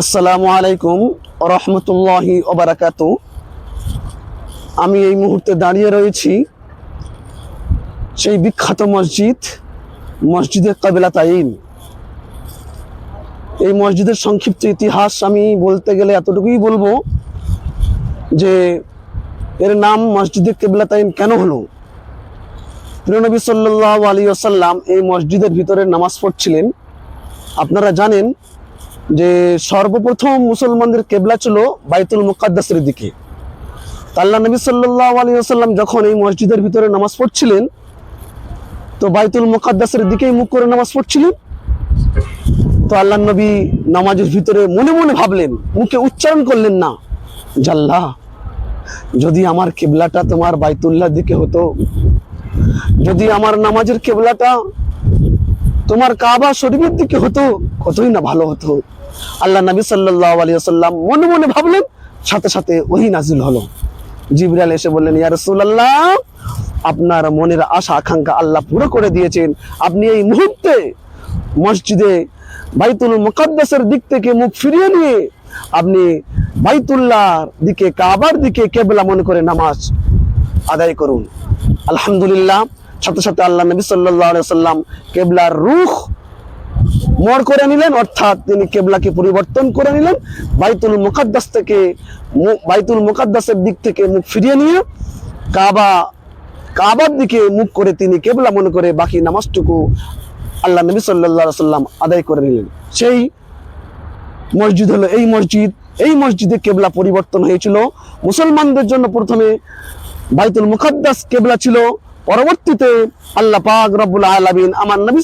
আসসালামু আলাইকুম রহমতুল্লাহি ওবারাকাত আমি এই মুহূর্তে দাঁড়িয়ে রয়েছি সেই বিখ্যাত মসজিদ, মসজিদে কাবিলা তাইন। এই মসজিদের সংক্ষিপ্ত ইতিহাস আমি বলতে গেলে এতটুকুই বলব যে এর নাম মসজিদে কেবলা তাইন কেন হলো? প্রিয়নবী সাল্লাহ আলী আসাল্লাম এই মসজিদের ভিতরে নামাজ পড়ছিলেন। আপনারা জানেন যে সর্বপ্রথম মুসলমানদের কেবলা ছিল বাইতুল মুকাদ্দাসের দিকে। আল্লাহ নবী সাল্লাহ আলী আসাল্লাম যখন এই মসজিদের ভিতরে নামাজ পড়ছিলেন, তো বাইতুল মুকাদ্দাসের দিকেই মুখ করে নামাজ পড়ছিলেন। তো আল্লাহ নবী নামাজের ভিতরে মনে মনে ভাবলেন, মুখে উচ্চারণ করলেন না জাল্লা যদি আমার কেবলাটা তোমার বাইতুল্লাহ দিকে হতো, যদি আমার নামাজের কেবলাটা তোমার কাবা শরীফের দিকে হতো, কতই না ভালো হতো। আল্লাহ নবী সাল্লাহ আলী সাল্লাম মনে মনে ভাবলেন, সাথে সাথে ওহি নাজিল হলো। জিবরাল এসে বললেন, ইয়া রাসূলুল্লাহ, আপনার মনের আশা, আকাঙ্ক্ষা আল্লাহ পুরো করে দিয়েছেন। আপনি এই মুহূর্তে মসজিদে বাইতুল মুকাদ্দাসের দিক থেকে মুখ ফিরিয়ে নিয়ে, আপনি বাইতুল্লাহর দিকে, কাবার দিকে কেবলা মনে করে নামাজ আদায় করুন। আলহামদুলিল্লাহ সাথে সাথে আল্লাহ নবী সাল্লাম কেবলার রুখ মর করে নিলেন, অর্থাৎ তিনি কেবলাকে পরিবর্তন করে নিলেন, বাইতুল মুকাদ্দাস থেকে বাইতুল মুকাদ্দাসের দিক থেকে মুখ ফিরিয়ে নিয়ে কাবা, কাবার দিকে মুখ করে তিনি কেবলা মনে করে বাকি নামাজটুকু আল্লাহ নবী সাল্লাহ সাল্লাম আদায় করে নিলেন। সেই মসজিদ হলো এই মসজিদ। এই মসজিদে কেবলা পরিবর্তন হয়েছিল। মুসলমানদের জন্য প্রথমে বাইতুল মুকাদ্দাস কেবলা ছিল। পরবর্তীতে আল্লাহ পাক রব্বুল আলামিন আমার নবী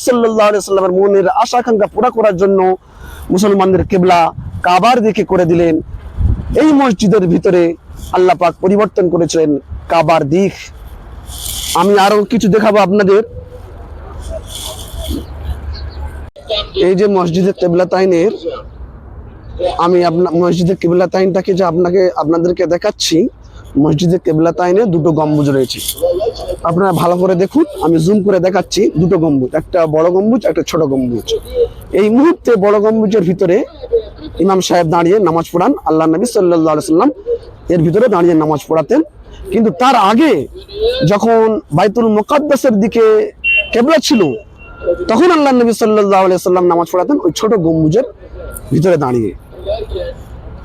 আলাইহি সাল্লামের মনের আশা আকাঙ্ক্ষা পুরা করার জন্য মুসলমানদের কেবলা কাবার দিকে করে দিলেন। এই মসজিদের ভিতরে আল্লাহ পাক পরিবর্তন করেছিলেন কাবার দিক। আমি আরও কিছু দেখাবো আপনাদের। এই যে মসজিদের কেবলা তাইনের, আমি আপনার মসজিদের কেবলা তাইনটাকে যে আপনাকে, আপনাদেরকে দেখাচ্ছি, মসজিদের কেবলা তাইনে দুটো গম্বুজ রয়েছে। আপনারা ভালো করে দেখুন, আমি জুম করে দেখাচ্ছি দুটো গম্বুজ, একটা বড় গম্বুজ, একটা ছোট গম্বুজ। এই মুহূর্তে বড় গম্বুজের ভিতরে ইমাম সাহেব দাঁড়িয়ে নামাজ পড়ান, আল্লাহ নবী সাল্লাহ সাল্লাম এর ভিতরে দাঁড়িয়ে নামাজ পড়াতেন। কিন্তু তার আগে যখন বাইতুল মোকাদ্দাসের দিকে কেবলা ছিল, তখন আল্লাহ নবী সাল্লাহ সাল্লাম নামাজ পড়াতেন ওই ছোট গম্বুজের ভিতরে দাঁড়িয়ে।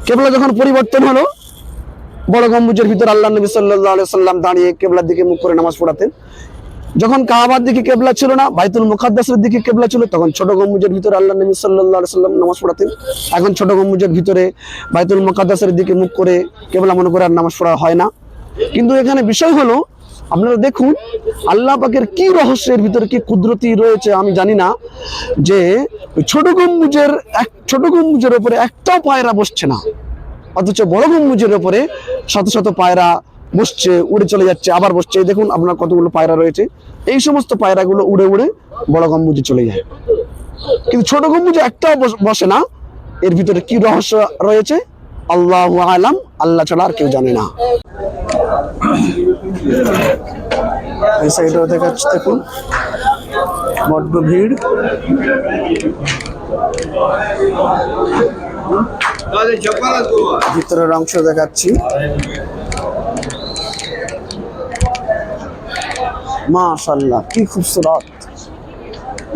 কেবলা যখন পরিবর্তন হলো বড় গম্বুজের ভিতর আল্লাহ নবী সাল্লাম দাঁড়িয়ে কেবলার দিকে মুখ করে নামাজ পড়াতেন। যখন কাহাবার দিকে কেবলা ছিল না, বাইতুল মুখাদ্দাসের দিকে কেবলা ছিল, তখন ছোট গম্বুজের ভিতরে আল্লাহ নবী সাল্লাম নামাজ পড়াতেন। এখন ছোট গম্বুজের ভিতরে বাইতুল মুখাদ্দাসের দিকে মুখ করে কেবলা মনে করে আর নামাজ পড়া হয় না। কিন্তু এখানে বিষয় হলো, আপনারা দেখুন, আল্লাহ পাকের কি রহস্যের ভিতরে কি কুদরতি রয়েছে আমি জানি না, যে ছোট গম্বুজের এক ছোট গম্বুজের ওপরে একটাও পায়রা বসছে না। অথচ বড় গম্বুজের উপরে শত শত পায়রা বসছে, উড়ে চলে যাচ্ছে, আবার বসছে। দেখুন আপনার কতগুলো পায়রা রয়েছে। এই সমস্ত পায়রাগুলো উড়ে উড়ে বড় গম্বুজে চলে যায়। কিন্তু ছোট গম্বুজে একটাও বস- না। এর ভিতরে কি রহস্য রয়েছে? আল্লাহ আলাম। আল্লাহ ছাড়া আর কেউ জানে না। এই দেখুন। বড্ড ভিড়। ভিতরের অংশ দেখাচ্ছি। মাশাল্লাহ কি খুবসুরত।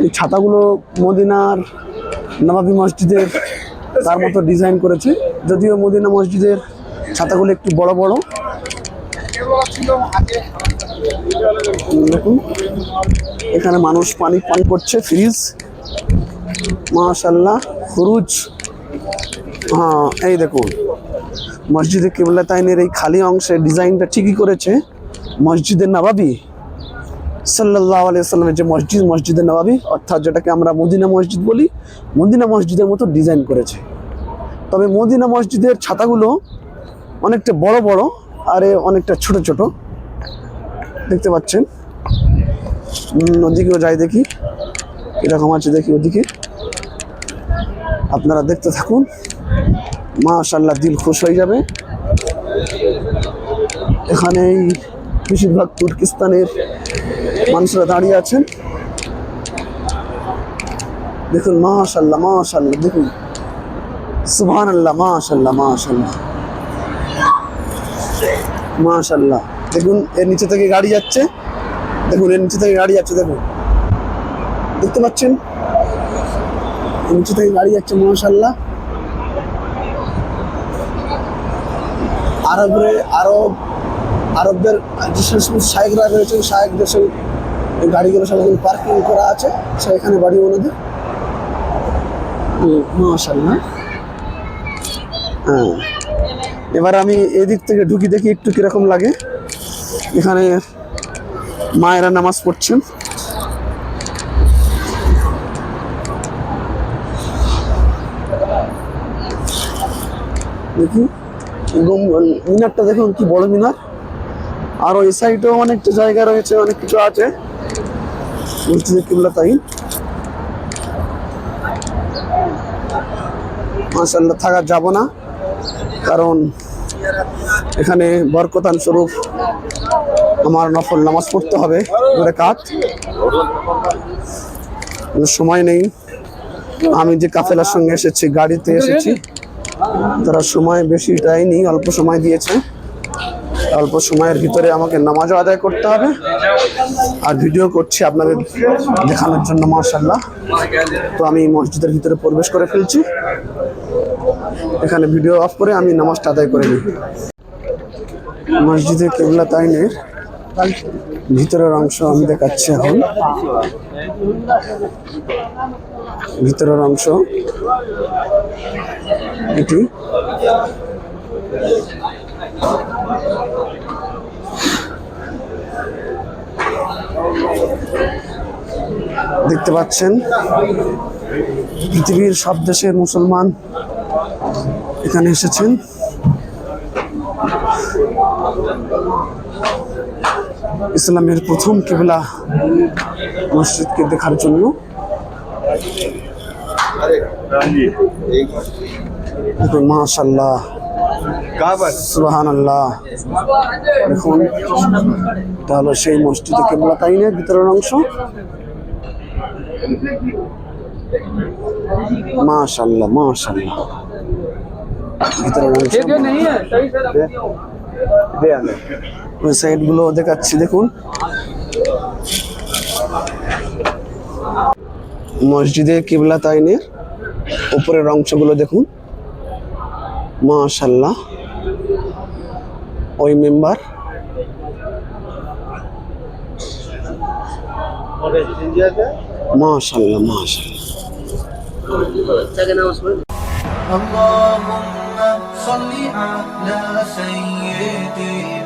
এই ছাতাগুলো মদিনার নবাবী মসজিদের তার মতো ডিজাইন করেছে। যদিও মদিনা মসজিদের ছাতাগুলো একটু বড় বড়। এখানে মানুষ পানি পান করছে, ফ্রিজ। মাশাল্লাহ খুরুজ। হ্যাঁ এই দেখুন। মসজিদে কেবলা তাইনের এই খালি অংশে ডিজাইনটা ঠিকই করেছে। মসজিদের নবাবী সাল্লাহ আলিয়াল্লামের যে মসজিদ মসজিদের নবাবী, অর্থাৎ যেটাকে আমরা মদিনা মসজিদ বলি, মদিনা মসজিদের মতো ডিজাইন করেছে। তবে মদিনা মসজিদের ছাতাগুলো অনেকটা বড় বড়, আর অনেকটা ছোট ছোট। দেখতে পাচ্ছেন? ওদিকেও যাই দেখি। এরকম আছে দেখি ওদিকে। আপনারা দেখতে থাকুন। মাশাল্লাহ দিল খুশ হয়ে যাবে। এখানে বেশিরভাগ তুর্কিস্তানের মানুষরা দাঁড়িয়ে আছেন। দেখুন মাশাল্লাহ মাশাল্লাহ দেখুন। সুবহান আল্লাহ মাশাল্লাহ মাশাল্লাহ মাশাল্লাহ দেখুন, এর নিচে থেকে গাড়ি যাচ্ছে। দেখুন, এর নিচে থেকে গাড়ি যাচ্ছে, দেখুন। দেখতে পাচ্ছেন? নিচে থেকে গাড়ি যাচ্ছে মাশাল্লাহ আরবের আরব, আরবদের যে সমস্ত শায়েকরা শায়েকদের সেই গাড়িগুলো সব পার্কিং করা আছে। সেখানে বাড়ি ওনাদের। হ্যাঁ। এবার আমি এদিক থেকে ঢুকি দেখি একটু কীরকম লাগে। এখানে মায়েরা নামাজ পড়ছেন। দেখি। মিনারটা দেখুন কি বড় মিনার। আর ওই সাইডেও অনেকটা জায়গা রয়েছে, অনেক কিছু আছে। তাই থাকা যাব না। কারণ এখানে বরকতান স্বরূপ আমার নফল নামাজ পড়তে হবে দূরে কাজ সময় নেই। আমি যে কাফেলার সঙ্গে এসেছি, গাড়িতে এসেছি তারা সময় বেশি দেয়নি, অল্প সময় দিয়েছে। অল্প সময়ের ভিতরে আমাকে নামাজও আদায় করতে হবে। আর ভিডিও করছি আপনাদের দেখানোর জন্য মার্শাল্লাহ তো আমি মসজিদের ভিতরে প্রবেশ করে ফেলছি। এখানে ভিডিও অফ করে আমি নামাজটা আদায় করে নিই। মসজিদে কেবলা তাইনের ভিতরের অংশ আমি দেখাচ্ছি এখন। ভিতরের অংশ এটি দেখতে পাচ্ছেন, পৃথিবীর সব দেশের মুসলমান এখানে এসেছেন। ইসলামের প্রথম কিবলা মসজিদকে দেখার জন্য। মাশাল্লাহ সুবাহান আল্লাহ দেখুন এটা হলো সেই মসজিদে কেবলা তাইনের ভিতরের অংশ। মাশাল্লাহ মাশাল্লাহ ভিতরের অংশ। ওই সাইডগুলো দেখাচ্ছি দেখুন। মসজিদে কিবলা তাইনের উপরের অংশগুলো দেখুন। মাশাল্লাহ ওই মেম্বার মাশাল্লাহ মাশাল্লাহ اللهم صل على سيدنا